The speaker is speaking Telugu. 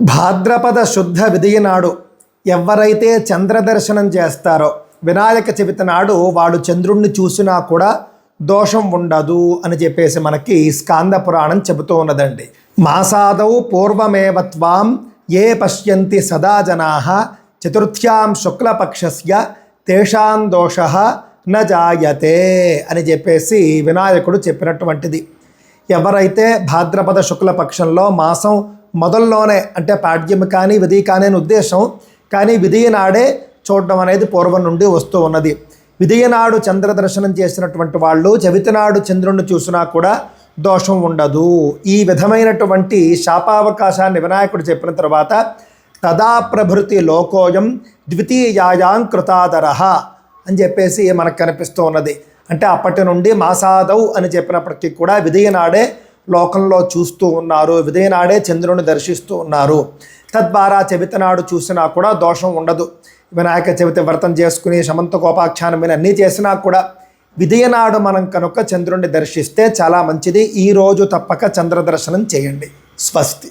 భాద్రపద శుద్ధ విదయనాడు ఎవరైతే చంద్రదర్శనం చేస్తారో వినాయక చవితి నాడు వాడు చంద్రుణ్ణి చూసినా కూడా దోషం ఉండదు అని చెప్పేసి మనకి స్కాంద పురాణం చెబుతూ ఉన్నదండి. మాసాదౌ పూర్వమేవత్వాం ఏ పశ్యంతి సదా జనా చతుర్థ్యాం శుక్లపక్షస్య తేషాం దోష న జాయతే అని చెప్పేసి వినాయకుడు చెప్పినటువంటిది. ఎవరైతే భాద్రపద శుక్లపక్షంలో మాసం మొదల్లోనే అంటే పాడ్యం కానీ విధి కానీ అని ఉద్దేశం. కానీ విధి నాడే చూడడం అనేది పూర్వం నుండి వస్తూ ఉన్నది. విధయనాడు చంద్ర దర్శనం చేసినటువంటి వాళ్ళు చవితి నాడు చంద్రుణ్ణి చూసినా కూడా దోషం ఉండదు. ఈ విధమైనటువంటి శాపావకాశాన్ని వినాయకుడు చెప్పిన తర్వాత తదా ప్రభృతి లోకోయం ద్వితీయాయాం కృతాదరహ అని చెప్పేసి మనకు కనిపిస్తూ ఉన్నది. అంటే అప్పటి నుండి మాసాదౌ అని చెప్పినప్పటికీ కూడా విధయనాడే లోకంలో చూస్తూ ఉన్నారు. విదయనాడే చంద్రుని దర్శిస్తూ ఉన్నారు. తద్వారా చవితి నాడు చూసినా కూడా దోషం ఉండదు. వినాయక చవితి వ్రతం చేసుకుని సమంత కోపాఖ్యానం మీద అన్నీ చేసినా కూడా విదయనాడు మనం కనుక చంద్రుణ్ణి దర్శిస్తే చాలా మంచిది. ఈ రోజు తప్పక చంద్ర దర్శనం చేయండి. స్వస్తి.